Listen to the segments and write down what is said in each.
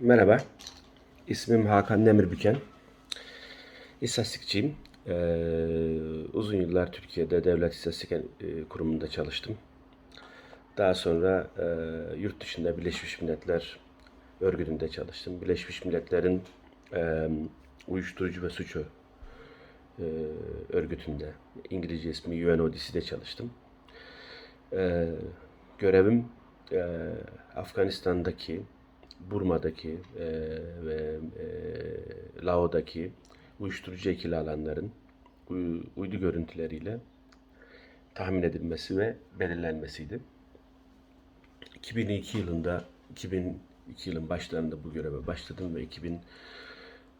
Merhaba, ismim Hakan Demirbüken. İstatistikçiyim. Ee, uzun yıllar Türkiye'de Devlet İstatistik e, Kurumu'nda çalıştım. Daha sonra e, yurt dışında Birleşmiş Milletler örgütünde çalıştım. Birleşmiş Milletler'in e, uyuşturucu ve suç Ö- e, örgütünde, İngilizce ismi UNODC'de çalıştım. E, görevim e, Afganistan'daki, Burma'daki e, ve e, Lao'daki uyuşturucu ekili alanların uy- uydu görüntüleriyle tahmin edilmesi ve belirlenmesiydi. 2002 yılında 2002 yılın başlarında bu göreve başladım ve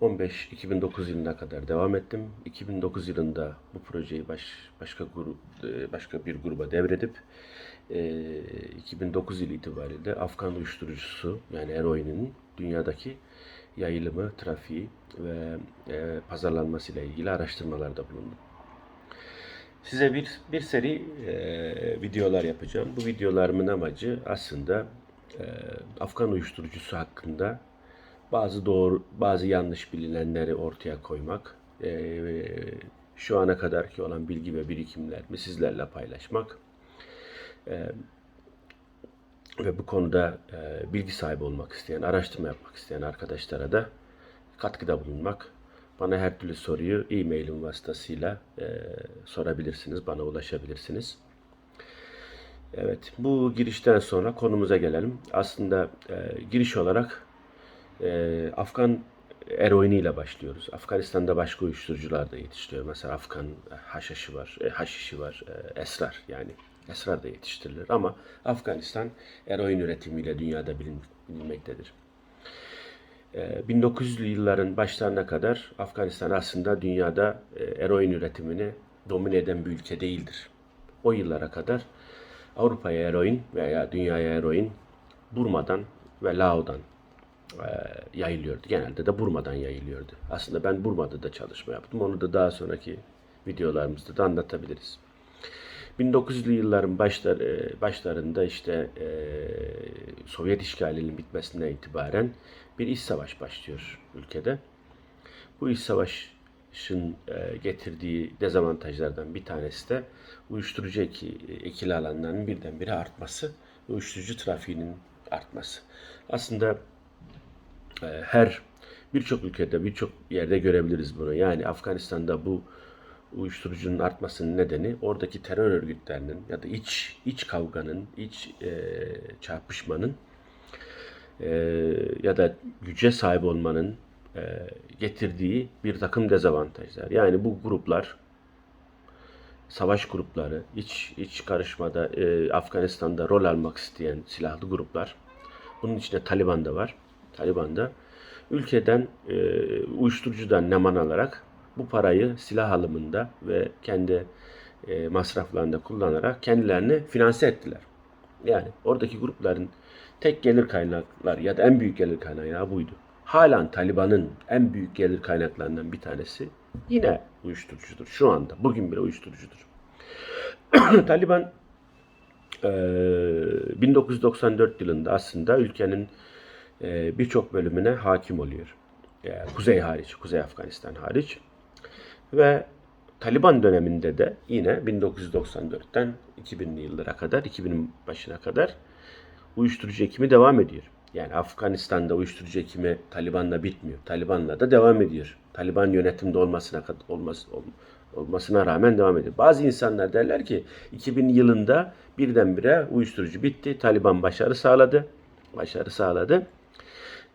2015-2009 yılına kadar devam ettim. 2009 yılında bu projeyi baş, başka grup e, başka bir gruba devredip e, 2009 yılı itibariyle Afgan uyuşturucusu yani eroinin dünyadaki yayılımı, trafiği ve e, pazarlanması ile ilgili araştırmalarda bulundum. Size bir bir seri e, videolar yapacağım. Bu videolarımın amacı aslında e, Afgan uyuşturucusu hakkında bazı doğru, bazı yanlış bilinenleri ortaya koymak, e, şu ana kadarki olan bilgi ve birikimlerimi sizlerle paylaşmak e, ve bu konuda e, bilgi sahibi olmak isteyen, araştırma yapmak isteyen arkadaşlara da katkıda bulunmak. Bana her türlü soruyu e-mailim vasıtasıyla e, sorabilirsiniz, bana ulaşabilirsiniz. Evet, bu girişten sonra konumuza gelelim. Aslında e, giriş olarak e, Afgan eroiniyle başlıyoruz. Afganistan'da başka uyuşturucular da yetiştiriyor. Mesela Afgan haşhaşı var, e, haşişi var, e, esrar yani. Esrar da yetiştirilir ama Afganistan eroin üretimiyle dünyada bilin, bilinmektedir. E, 1900'lü yılların başlarına kadar Afganistan aslında dünyada e, eroin üretimini domine eden bir ülke değildir. O yıllara kadar Avrupa'ya eroin veya dünyaya eroin Burma'dan ve Lao'dan yayılıyordu. Genelde de Burma'dan yayılıyordu. Aslında ben Burma'da da çalışma yaptım. Onu da daha sonraki videolarımızda da anlatabiliriz. 1900'lü yılların başlar, başlarında işte Sovyet işgalinin bitmesinden itibaren bir iç savaş başlıyor ülkede. Bu iç savaşın getirdiği dezavantajlardan bir tanesi de uyuşturucu eki, ekili alanlarının birdenbire artması uyuşturucu trafiğinin artması. Aslında her birçok ülkede birçok yerde görebiliriz bunu. Yani Afganistan'da bu uyuşturucunun artmasının nedeni oradaki terör örgütlerinin ya da iç iç kavganın, iç e, çarpışmanın e, ya da güce sahip olmanın e, getirdiği bir takım dezavantajlar. Yani bu gruplar savaş grupları, iç iç karışmada e, Afganistan'da rol almak isteyen silahlı gruplar. Bunun içinde Taliban da var. Taliban da ülkeden e, uyuşturucudan neman alarak bu parayı silah alımında ve kendi e, masraflarında kullanarak kendilerini finanse ettiler. Yani oradaki grupların tek gelir kaynakları ya da en büyük gelir kaynağı buydu. Halen Taliban'ın en büyük gelir kaynaklarından bir tanesi yine uyuşturucudur. Şu anda bugün bile uyuşturucudur. Taliban e, 1994 yılında aslında ülkenin e, birçok bölümüne hakim oluyor. E, Kuzey hariç, Kuzey Afganistan hariç. Ve Taliban döneminde de yine 1994'ten 2000'li yıllara kadar, 2000'in başına kadar uyuşturucu ekimi devam ediyor. Yani Afganistan'da uyuşturucu ekimi Taliban'la bitmiyor. Taliban'la da devam ediyor. Taliban yönetimde olmasına kadar olmaz, ol- olmasına rağmen devam ediyor. Bazı insanlar derler ki 2000 yılında birdenbire uyuşturucu bitti. Taliban başarı sağladı. Başarı sağladı.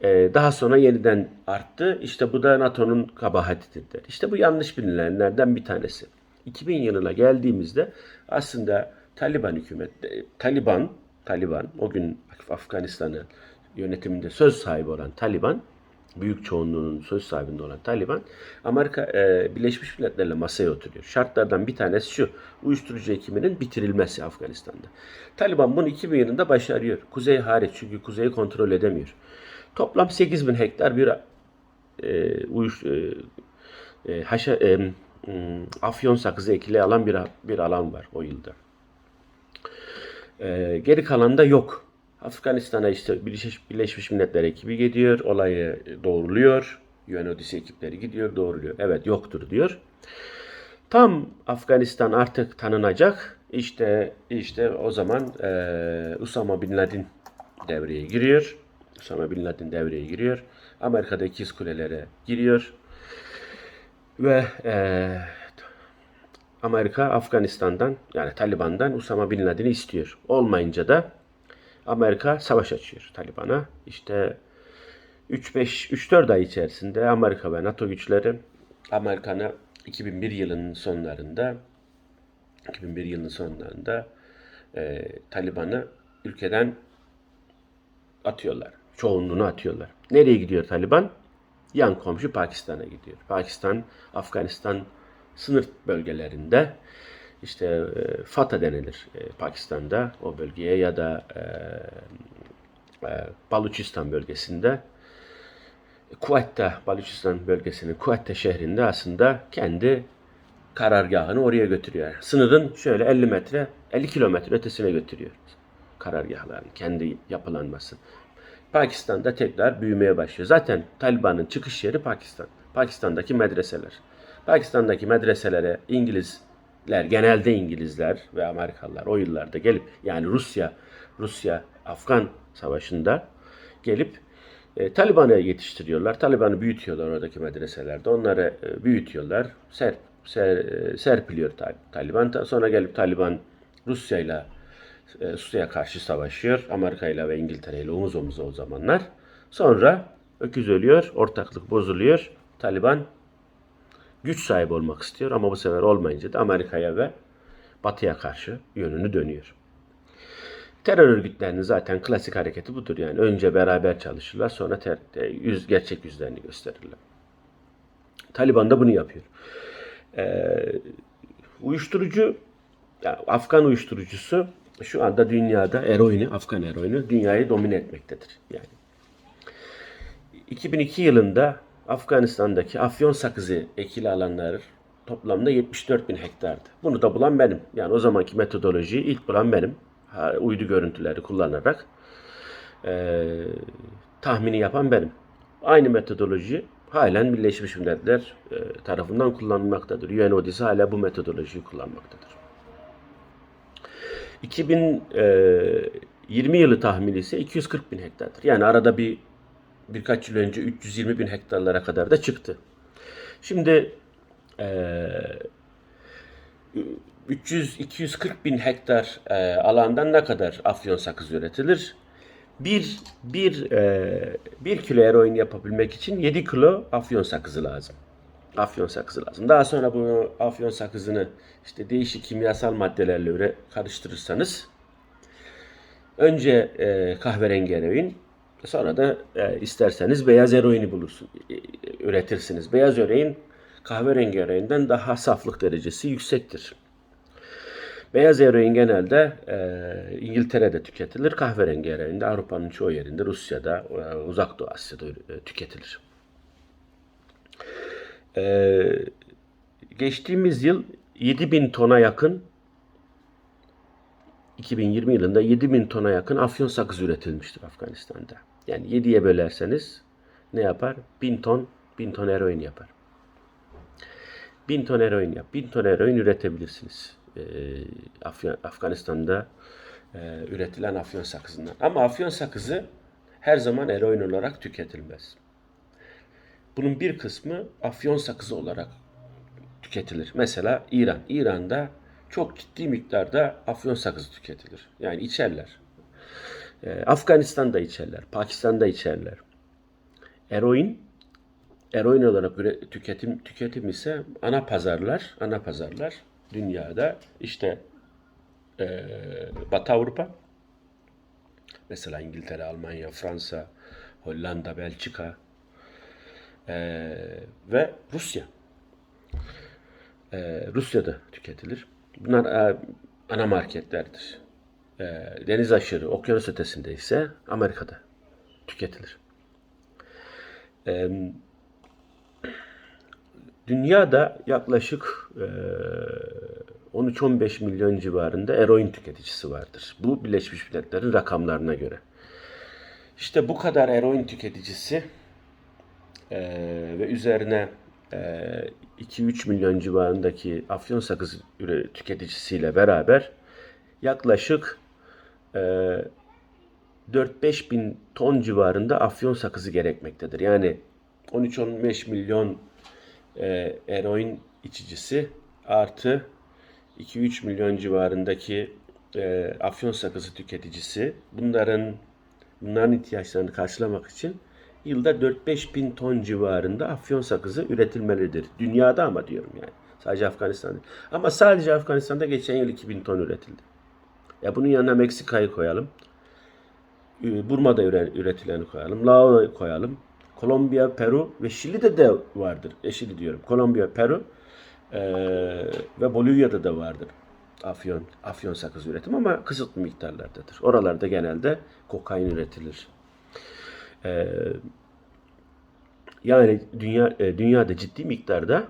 Ee, daha sonra yeniden arttı. İşte bu da NATO'nun kabahatidir der. İşte bu yanlış bilinenlerden bir tanesi. 2000 yılına geldiğimizde aslında Taliban hükümet, e, Taliban, Taliban o gün Afganistan'ı yönetiminde söz sahibi olan Taliban, büyük çoğunluğunun söz sahibinde olan Taliban, Amerika e, Birleşmiş Milletler'le masaya oturuyor. Şartlardan bir tanesi şu, uyuşturucu ekiminin bitirilmesi Afganistan'da. Taliban bunu 2000 yılında başarıyor. Kuzey hariç çünkü kuzeyi kontrol edemiyor. Toplam 8000 hektar bir e, uyuş, e, e, haşa, e, afyon sakızı ekili alan bir, bir alan var o yılda. E, geri kalan da yok. Afganistan'a işte Birleşmiş, Birleşmiş Milletler ekibi gidiyor, olayı doğruluyor. UNODC ekipleri gidiyor, doğruluyor. Evet yoktur diyor. Tam Afganistan artık tanınacak. İşte işte o zaman eee Usama Bin Laden devreye giriyor. Usama Bin Laden devreye giriyor. Amerika'da ikiz kulelere giriyor. Ve eee, Amerika Afganistan'dan yani Taliban'dan Usama Bin Laden'i istiyor. Olmayınca da Amerika savaş açıyor Taliban'a. İşte 3-5 3-4 ay içerisinde Amerika ve NATO güçleri Amerikan'a 2001 yılının sonlarında 2001 yılının sonlarında e, Taliban'ı ülkeden atıyorlar. Çoğunluğunu atıyorlar. Nereye gidiyor Taliban? Yan komşu Pakistan'a gidiyor. Pakistan, Afganistan sınır bölgelerinde işte e, Fata denilir e, Pakistan'da o bölgeye ya da e, Baluchistan bölgesinde Kuwette, Baluchistan bölgesinin Kuwette şehrinde aslında kendi karargahını oraya götürüyor. Sınırın şöyle 50 metre, 50 kilometre ötesine götürüyor karargahlarını, kendi yapılanması. Pakistan'da tekrar büyümeye başlıyor. Zaten Taliban'ın çıkış yeri Pakistan. Pakistan'daki medreseler. Pakistan'daki medreselere İngilizler, genelde İngilizler ve Amerikalılar o yıllarda gelip yani Rusya, Rusya Afgan savaşında gelip e, Taliban'ı yetiştiriyorlar. Taliban'ı büyütüyorlar oradaki medreselerde. Onları e, büyütüyorlar. Ser, ser, e, serpiliyor Ta- Taliban. Ta- Sonra gelip Taliban Rusya'yla e, Rusya'ya karşı savaşıyor. Amerika'yla ve İngiltere'yle omuz omuza o zamanlar. Sonra öküz ölüyor, ortaklık bozuluyor. Taliban güç sahibi olmak istiyor ama bu sefer olmayınca da Amerika'ya ve Batı'ya karşı yönünü dönüyor. Terör örgütlerinin zaten klasik hareketi budur. Yani önce beraber çalışırlar sonra ter, e, yüz, gerçek yüzlerini gösterirler. Taliban da bunu yapıyor. Ee, uyuşturucu, yani Afgan uyuşturucusu şu anda dünyada eroini, Afgan eroini dünyayı domine etmektedir. Yani 2002 yılında Afganistan'daki afyon sakızı ekili alanlar toplamda 74 bin hektardı. Bunu da bulan benim. Yani o zamanki metodolojiyi ilk bulan benim. Uydu görüntüleri kullanarak eee, tahmini yapan benim. Aynı metodoloji halen Birleşmiş Milletler eee, tarafından kullanılmaktadır. UNODC hala bu metodolojiyi kullanmaktadır. 2020 yılı tahmini ise 240 bin hektardır. Yani arada bir birkaç yıl önce 320 bin hektarlara kadar da çıktı. Şimdi eee 300-240 bin hektar eee, alandan ne kadar afyon sakız üretilir? Bir, bir, eee, bir kilo eroin yapabilmek için 7 kilo afyon sakızı lazım. Afyon sakızı lazım. Daha sonra bu afyon sakızını işte değişik kimyasal maddelerle üre karıştırırsanız önce e, kahverengi eroin sonra da e, isterseniz beyaz eroini bulursun, e, e, üretirsiniz. Beyaz eroin kahverengi eroinden daha saflık derecesi yüksektir. Beyaz eroin genelde e, İngiltere'de tüketilir. Kahverengi eroin de Avrupa'nın çoğu yerinde, Rusya'da, e, Uzak Doğu Asya'da e, tüketilir. E, geçtiğimiz yıl 7000 tona yakın 2020 yılında 7000 tona yakın afyon sakız üretilmiştir Afganistan'da. Yani 7'ye bölerseniz ne yapar? 1000 ton 1000 ton eroin yapar. 1000 ton eroin yap. 1000 ton eroin üretebilirsiniz. Ee, Afya- Afganistan'da e, üretilen afyon sakızından. Ama afyon sakızı her zaman eroin olarak tüketilmez. Bunun bir kısmı afyon sakızı olarak tüketilir. Mesela İran. İran'da çok ciddi miktarda afyon sakızı tüketilir. Yani içerler. Ee, Afganistan'da içerler. Pakistan'da içerler. Eroin eroin olarak tüketim tüketim ise ana pazarlar, ana pazarlar dünyada işte eee Batı Avrupa mesela İngiltere, Almanya, Fransa, Hollanda, Belçika eee, ve Rusya. Eee, Rusya'da tüketilir. Bunlar e, ana marketlerdir. Eee, deniz aşırı, okyanus ötesinde ise Amerika'da tüketilir. Eee, Dünyada yaklaşık eee, 13-15 milyon civarında eroin tüketicisi vardır. Bu Birleşmiş Milletler'in rakamlarına göre. İşte bu kadar eroin tüketicisi ve üzerine eee 2-3 milyon civarındaki afyon sakızı üre- tüketicisiyle beraber yaklaşık eee 4-5 bin ton civarında afyon sakızı gerekmektedir. Yani 13-15 milyon e, eroin içicisi artı 2-3 milyon civarındaki e, afyon sakızı tüketicisi bunların bunların ihtiyaçlarını karşılamak için yılda 4-5 bin ton civarında afyon sakızı üretilmelidir. Dünyada ama diyorum yani. Sadece Afganistan'da. Ama sadece Afganistan'da geçen yıl 2000 ton üretildi. Ya bunun yanına Meksika'yı koyalım. Ee, Burma'da üre- üretileni koyalım. Laos'u koyalım. Kolombiya, Peru ve Şili'de de vardır. E, Şili diyorum. Kolombiya, Peru eee, ve Bolivya'da da vardır. Afyon, afyon sakız üretim ama kısıtlı miktarlardadır. Oralarda genelde kokain üretilir. Eee, yani dünya e, dünyada ciddi miktarda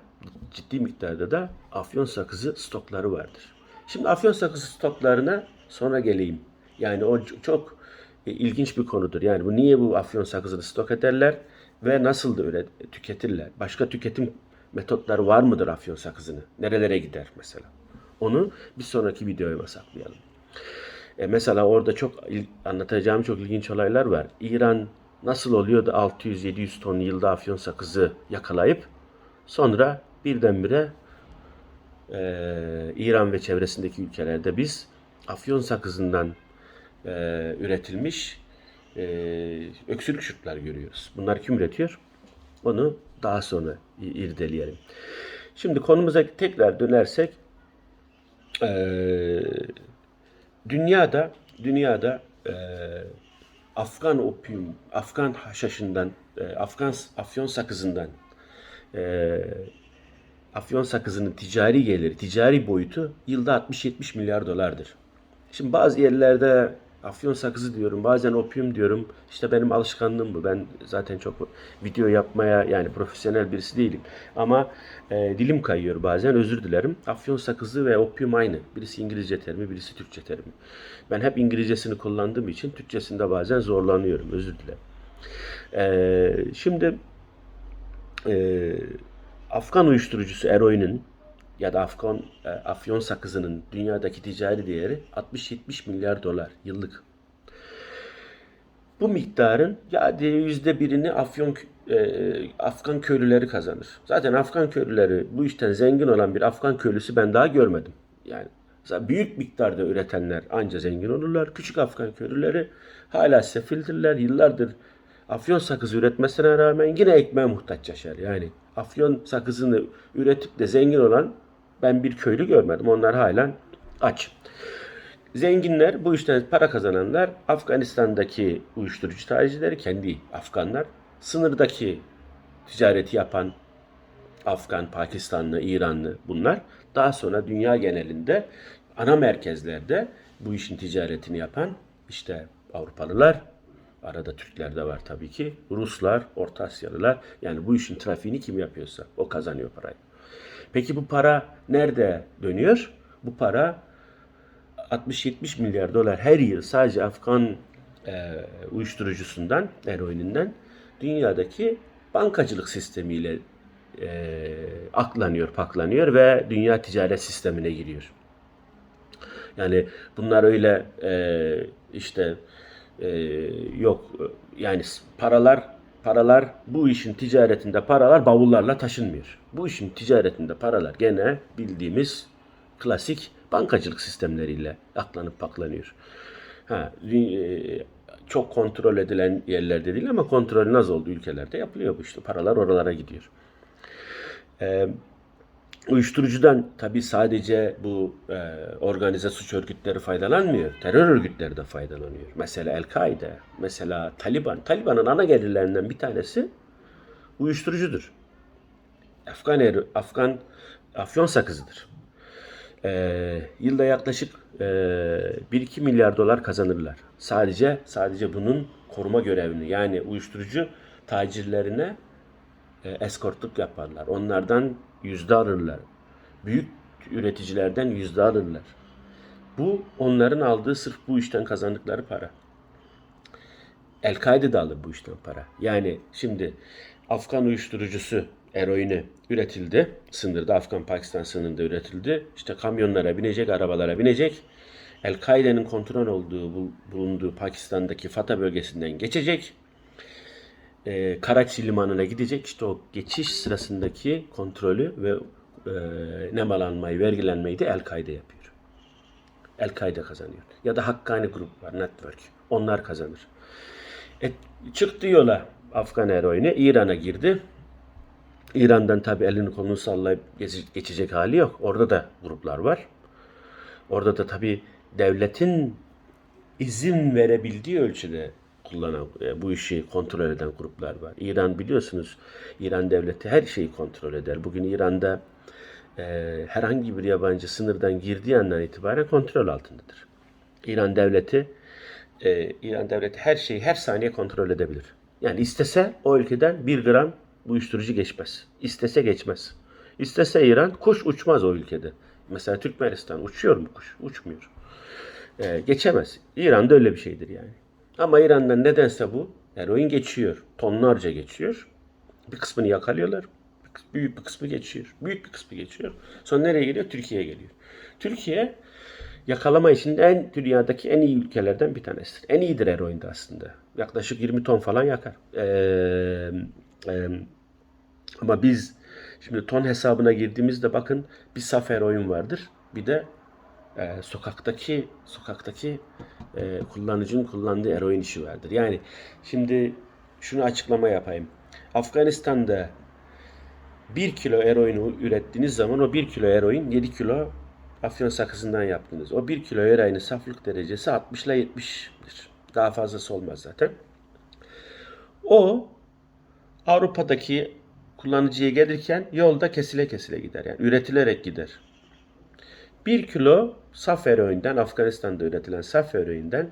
ciddi miktarda da afyon sakızı stokları vardır. Şimdi afyon sakızı stoklarına sonra geleyim. Yani o çok e, ilginç bir konudur. Yani bu niye bu afyon sakızını stok ederler ve nasıl da üret, tüketirler? Başka tüketim metotları var mıdır afyon sakızını? Nerelere gider mesela? Onu bir sonraki videoya saklayalım. E, mesela orada çok anlatacağım çok ilginç olaylar var. İran nasıl oluyor da 600-700 ton yılda afyon sakızı yakalayıp sonra birdenbire e, İran ve çevresindeki ülkelerde biz afyon sakızından e, üretilmiş e, öksürük şuruplar görüyoruz. Bunlar kim üretiyor? Onu daha sonra irdeleyelim. Şimdi konumuza tekrar dönersek eee dünyada dünyada eee, Afgan opium, Afgan haşhaşından, eee, Afgan afyon sakızından eee, afyon sakızının ticari geliri, ticari boyutu yılda 60-70 milyar dolardır. Şimdi bazı yerlerde afyon sakızı diyorum, bazen opium diyorum. İşte benim alışkanlığım bu. Ben zaten çok video yapmaya yani profesyonel birisi değilim. Ama e, dilim kayıyor bazen özür dilerim. Afyon sakızı ve opium aynı. Birisi İngilizce terimi, birisi Türkçe terimi. Ben hep İngilizcesini kullandığım için Türkçesinde bazen zorlanıyorum. Özür dilerim. E, şimdi e, Afgan uyuşturucusu eroinin ya da Afgan e, afyon sakızının dünyadaki ticari değeri 60-70 milyar dolar yıllık. Bu miktarın ya yüzde birini Afyon e, Afgan köylüleri kazanır. Zaten Afgan köylüleri bu işten zengin olan bir Afgan köylüsü ben daha görmedim. Yani büyük miktarda üretenler anca zengin olurlar. Küçük Afgan köylüleri hala sefildirler. Yıllardır afyon sakızı üretmesine rağmen yine ekmeğe muhtaç yaşar. Yani afyon sakızını üretip de zengin olan ben bir köylü görmedim. Onlar halen aç. Zenginler, bu işten para kazananlar Afganistan'daki uyuşturucu tacirleri, kendi Afganlar. Sınırdaki ticareti yapan Afgan, Pakistanlı, İranlı bunlar. Daha sonra dünya genelinde ana merkezlerde bu işin ticaretini yapan işte Avrupalılar, arada Türkler de var tabii ki, Ruslar, Orta Asyalılar. Yani bu işin trafiğini kim yapıyorsa o kazanıyor parayı. Peki bu para nerede dönüyor? Bu para 60-70 milyar dolar her yıl sadece Afgan e, uyuşturucusundan, eroininden dünyadaki bankacılık sistemiyle e, aklanıyor, paklanıyor ve dünya ticaret sistemine giriyor. Yani bunlar öyle e, işte e, yok yani paralar paralar bu işin ticaretinde paralar bavullarla taşınmıyor. Bu işin ticaretinde paralar gene bildiğimiz klasik bankacılık sistemleriyle aklanıp paklanıyor. Ha, e, çok kontrol edilen yerlerde değil ama kontrolün az olduğu ülkelerde yapılıyor bu işte. Paralar oralara gidiyor. Ee, uyuşturucudan tabii sadece bu e, organize suç örgütleri faydalanmıyor. Terör örgütleri de faydalanıyor. Mesela El-Kaide, mesela Taliban. Taliban'ın ana gelirlerinden bir tanesi uyuşturucudur. Afgan, eri- Afgan afyon sakızıdır. Ee, yılda yaklaşık e, 1-2 milyar dolar kazanırlar. Sadece sadece bunun koruma görevini yani uyuşturucu tacirlerine e, eskortluk yaparlar. Onlardan yüzde alırlar. Büyük üreticilerden yüzde alırlar. Bu onların aldığı sırf bu işten kazandıkları para. El-Kaide de alır bu işten para. Yani şimdi Afgan uyuşturucusu eroini üretildi. Sınırda Afgan-Pakistan sınırında üretildi. İşte kamyonlara binecek, arabalara binecek. El-Kaide'nin kontrol olduğu, bul- bulunduğu Pakistan'daki Fata bölgesinden geçecek. Ee, Karachi limanına gidecek. İşte o geçiş sırasındaki kontrolü ve e, nemalanmayı, vergilenmeyi de El-Kaide yapıyor. El-Kaide kazanıyor. Ya da Hakkani Grup var, Network. Onlar kazanır. E, çıktı yola Afgan eroini. İran'a girdi. İran'dan tabi elini kolunu sallayıp geçecek hali yok. Orada da gruplar var. Orada da tabi devletin izin verebildiği ölçüde kullanan, e, bu işi kontrol eden gruplar var. İran biliyorsunuz, İran devleti her şeyi kontrol eder. Bugün İran'da e, herhangi bir yabancı sınırdan girdiği andan itibaren kontrol altındadır. İran devleti e, İran devleti her şeyi her saniye kontrol edebilir. Yani istese o ülkeden bir gram uyuşturucu geçmez. İstese geçmez. İstese İran kuş uçmaz o ülkede. Mesela Türkmenistan uçuyor mu kuş? Uçmuyor. E, geçemez. İran'da öyle bir şeydir yani. Ama İran'dan nedense bu eroin geçiyor. Tonlarca geçiyor. Bir kısmını yakalıyorlar. Büyük bir kısmı geçiyor. Büyük bir kısmı geçiyor. Sonra nereye geliyor? Türkiye'ye geliyor. Türkiye yakalama işinde en dünyadaki en iyi ülkelerden bir tanesidir. En iyidir eroinde aslında. Yaklaşık 20 ton falan yakar. Ee, e, ama biz şimdi ton hesabına girdiğimizde bakın bir saf eroin vardır. Bir de e, sokaktaki sokaktaki e, kullanıcının kullandığı eroin işi vardır. Yani şimdi şunu açıklama yapayım. Afganistan'da 1 kilo eroin ürettiğiniz zaman o 1 kilo eroin 7 kilo afyon sakızından yaptınız. O 1 kilo eroinin saflık derecesi 60 ile 70'dir. Daha fazlası olmaz zaten. O Avrupa'daki kullanıcıya gelirken yolda kesile kesile gider. Yani üretilerek gider. 1 kilo saf eroinden, Afganistan'da üretilen saf eroinden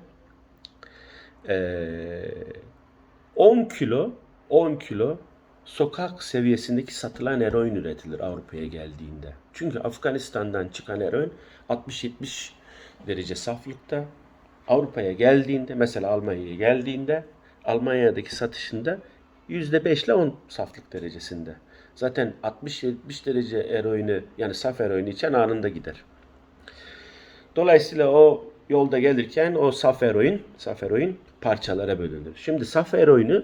eee, 10 kilo 10 kilo sokak seviyesindeki satılan eroin üretilir Avrupa'ya geldiğinde. Çünkü Afganistan'dan çıkan eroin 60-70 derece saflıkta. Avrupa'ya geldiğinde mesela Almanya'ya geldiğinde Almanya'daki satışında %5 ile 10 saflık derecesinde. Zaten 60-70 derece eroini yani saf eroini içen anında gider. Dolayısıyla o yolda gelirken o saf eroin, saf eroin parçalara bölünür. Şimdi saf eroini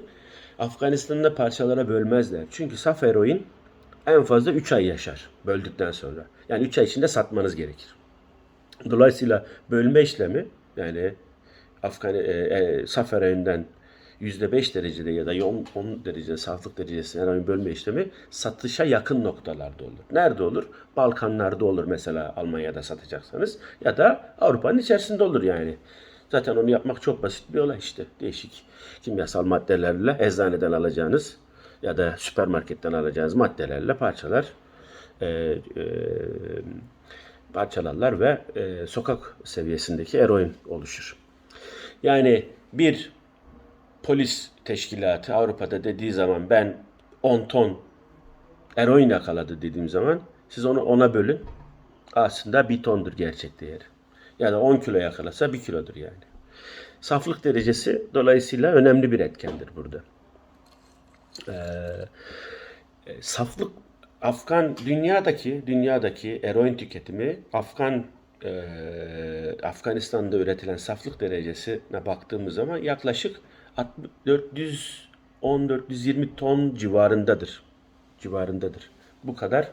Afganistan'da parçalara bölmezler. Çünkü saf eroin en fazla 3 ay yaşar böldükten sonra. Yani 3 ay içinde satmanız gerekir. Dolayısıyla bölme işlemi yani Afgan e, e, saf eroinden %5 derecede ya da 10, 10 derece saflık derecesine eroin bölme işlemi satışa yakın noktalarda olur. Nerede olur? Balkanlarda olur mesela Almanya'da satacaksanız ya da Avrupa'nın içerisinde olur yani. Zaten onu yapmak çok basit bir olay işte. Değişik kimyasal maddelerle eczaneden alacağınız ya da süpermarketten alacağınız maddelerle parçalar e, e, parçalarlar ve e, sokak seviyesindeki eroin oluşur. Yani bir polis teşkilatı Avrupa'da dediği zaman ben 10 ton eroin yakaladı dediğim zaman siz onu ona bölün. Aslında bir tondur gerçek değeri. Ya da 10 kilo yakalasa 1 kilodur yani. Saflık derecesi dolayısıyla önemli bir etkendir burada. Ee, saflık Afgan dünyadaki dünyadaki eroin tüketimi Afgan e, Afganistan'da üretilen saflık derecesine baktığımız zaman yaklaşık 410-420 ton civarındadır. Civarındadır. Bu kadar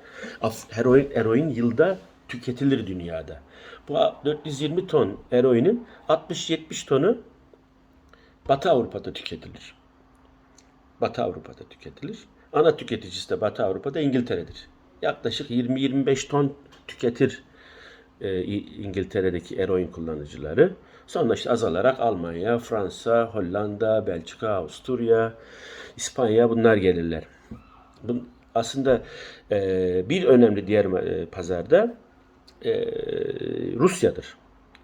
heroin, eroin yılda tüketilir dünyada. Bu 420 ton eroinin 60-70 tonu Batı Avrupa'da tüketilir. Batı Avrupa'da tüketilir. Ana tüketicisi de Batı Avrupa'da İngiltere'dir. Yaklaşık 20-25 ton tüketir e, İngiltere'deki eroin kullanıcıları. Sonra işte azalarak Almanya, Fransa, Hollanda, Belçika, Avusturya, İspanya bunlar gelirler. Bun, aslında e, bir önemli diğer e, pazarda e, Rusya'dır.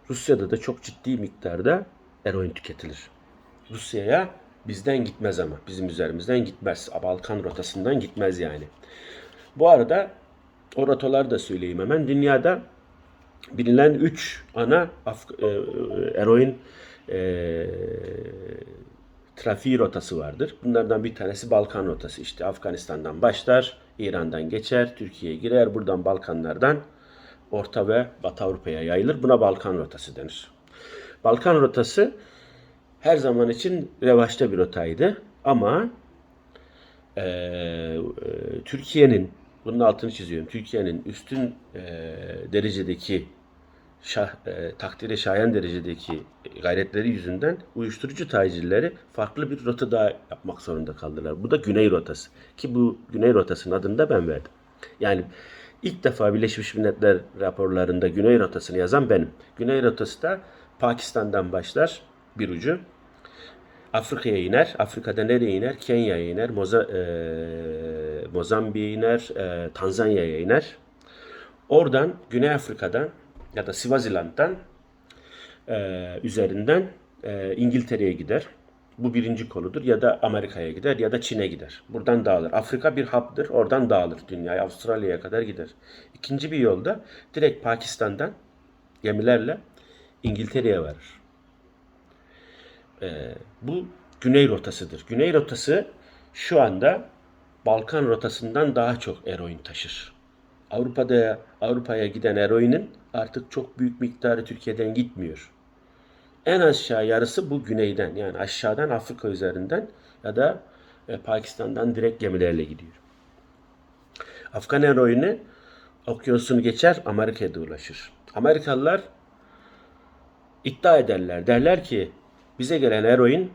Rusya'da da çok ciddi miktarda eroin tüketilir. Rusya'ya bizden gitmez ama. Bizim üzerimizden gitmez. Balkan rotasından gitmez yani. Bu arada o rotaları da söyleyeyim hemen. Dünyada bilinen 3 ana Af- e, eroin e, trafiği rotası vardır. Bunlardan bir tanesi Balkan rotası. İşte Afganistan'dan başlar, İran'dan geçer, Türkiye'ye girer. Buradan Balkanlardan Orta ve Batı Avrupa'ya yayılır. Buna Balkan rotası denir. Balkan rotası her zaman için revaçta bir rotaydı. Ama eee, e, Türkiye'nin, bunun altını çiziyorum, Türkiye'nin üstün eee, derecedeki şah, e, takdire şayan derecedeki gayretleri yüzünden uyuşturucu tacirleri farklı bir rota daha yapmak zorunda kaldılar. Bu da Güney Rotası. Ki bu Güney Rotası'nın adını da ben verdim. Yani ilk defa Birleşmiş Milletler raporlarında Güney Rotası'nı yazan benim. Güney Rotası da Pakistan'dan başlar bir ucu. Afrika'ya iner. Afrika'da nereye iner? Kenya'ya iner. Moza, e, Mozambik'e iner. e, Tanzanya'ya iner. Oradan Güney Afrika'dan ya da Swaziland'dan e, üzerinden e, İngiltere'ye gider. Bu birinci koludur. Ya da Amerika'ya gider ya da Çin'e gider. Buradan dağılır. Afrika bir haptır. Oradan dağılır dünyaya. Avustralya'ya kadar gider. İkinci bir yolda direkt Pakistan'dan gemilerle İngiltere'ye varır. E, bu güney rotasıdır. Güney rotası şu anda Balkan rotasından daha çok eroin taşır. Avrupa'da Avrupa'ya giden eroinin artık çok büyük miktarı Türkiye'den gitmiyor. En aşağı yarısı bu güneyden yani aşağıdan Afrika üzerinden ya da e, Pakistan'dan direkt gemilerle gidiyor. Afgan eroini okyanusunu geçer Amerika'ya da ulaşır. Amerikalılar iddia ederler. Derler ki bize gelen eroinin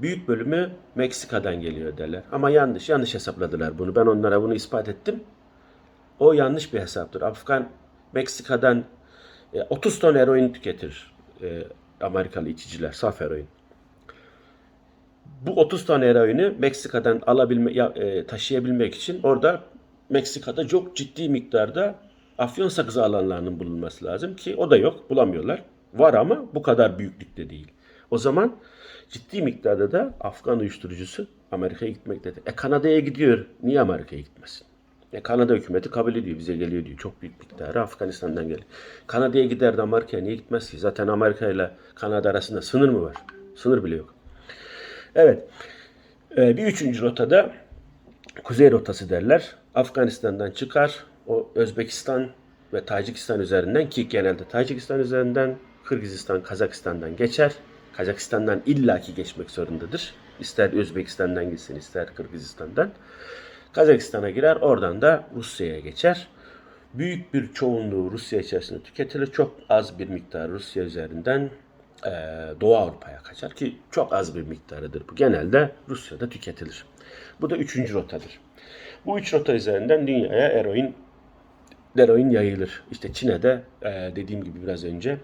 büyük bölümü Meksika'dan geliyor derler. Ama yanlış. Yanlış hesapladılar bunu. Ben onlara bunu ispat ettim. O yanlış bir hesaptır. Afgan Meksika'dan e, 30 ton eroin tüketir e, Amerikalı içiciler. Saf eroin. Bu 30 ton eroini Meksika'dan alabilme, e, taşıyabilmek için orada Meksika'da çok ciddi miktarda afyon sakızı alanlarının bulunması lazım ki o da yok. Bulamıyorlar. Var ama bu kadar büyüklükte değil. O zaman ciddi miktarda da Afgan uyuşturucusu Amerika'ya gitmektedir. E Kanada'ya gidiyor. Niye Amerika'ya gitmesin? E Kanada hükümeti kabul ediyor. Bize geliyor diyor. Çok büyük miktarı Afganistan'dan geliyor. Kanada'ya gider de Amerika'ya niye gitmez ki? Zaten Amerika ile Kanada arasında sınır mı var? Sınır bile yok. Evet. Ee, bir üçüncü rotada Kuzey rotası derler. Afganistan'dan çıkar. O Özbekistan ve Tacikistan üzerinden ki genelde Tacikistan üzerinden Kırgızistan, Kazakistan'dan geçer. Kazakistan'dan illaki geçmek zorundadır. İster Özbekistan'dan gitsin, ister Kırgızistan'dan. Kazakistan'a girer, oradan da Rusya'ya geçer. Büyük bir çoğunluğu Rusya içerisinde tüketilir. Çok az bir miktar Rusya üzerinden eee, Doğu Avrupa'ya kaçar ki çok az bir miktarıdır bu. Genelde Rusya'da tüketilir. Bu da üçüncü rotadır. Bu üç rota üzerinden dünyaya eroin eroin yayılır. İşte Çin'e de eee, dediğim gibi biraz önce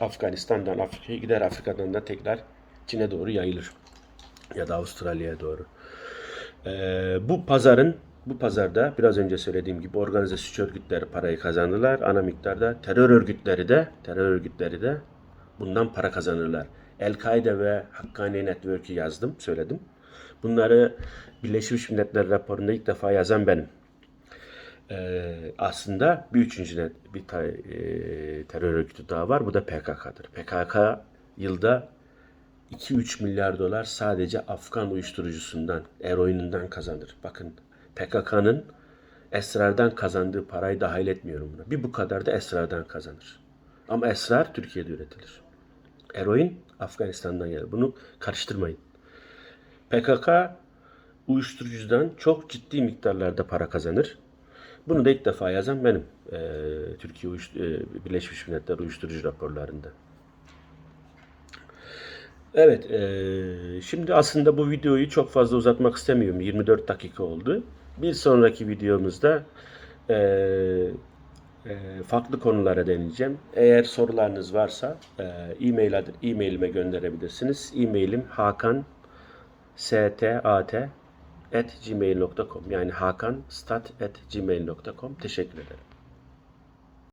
Afganistan'dan Afrika'ya gider. Afrika'dan da tekrar Çin'e doğru yayılır. Ya da Avustralya'ya doğru. Ee, bu pazarın bu pazarda biraz önce söylediğim gibi organize suç örgütleri parayı kazanırlar. Ana miktarda terör örgütleri de terör örgütleri de bundan para kazanırlar. El-Kaide ve Hakkani Network'ü yazdım, söyledim. Bunları Birleşmiş Milletler raporunda ilk defa yazan benim. Ee, aslında bir üçüncü bir ta- e, terör örgütü daha var. Bu da PKK'dır. PKK yılda 2-3 milyar dolar sadece Afgan uyuşturucusundan, eroininden kazanır. Bakın PKK'nın esrardan kazandığı parayı dahil etmiyorum buna. Bir bu kadar da esrardan kazanır. Ama esrar Türkiye'de üretilir. Eroin Afganistan'dan gelir. Bunu karıştırmayın. PKK uyuşturucudan çok ciddi miktarlarda para kazanır. Bunu da ilk defa yazan benim. Ee, Türkiye Uyuş- Birleşmiş Milletler uyuşturucu raporlarında. Evet, eee, şimdi aslında bu videoyu çok fazla uzatmak istemiyorum. 24 dakika oldu. Bir sonraki videomuzda eee, eee, farklı konulara değineceğim. Eğer sorularınız varsa e-mail e-mailime gönderebilirsiniz. E-mailim hakan stat at gmail.com yani hakanstat at gmail.com. Teşekkür ederim.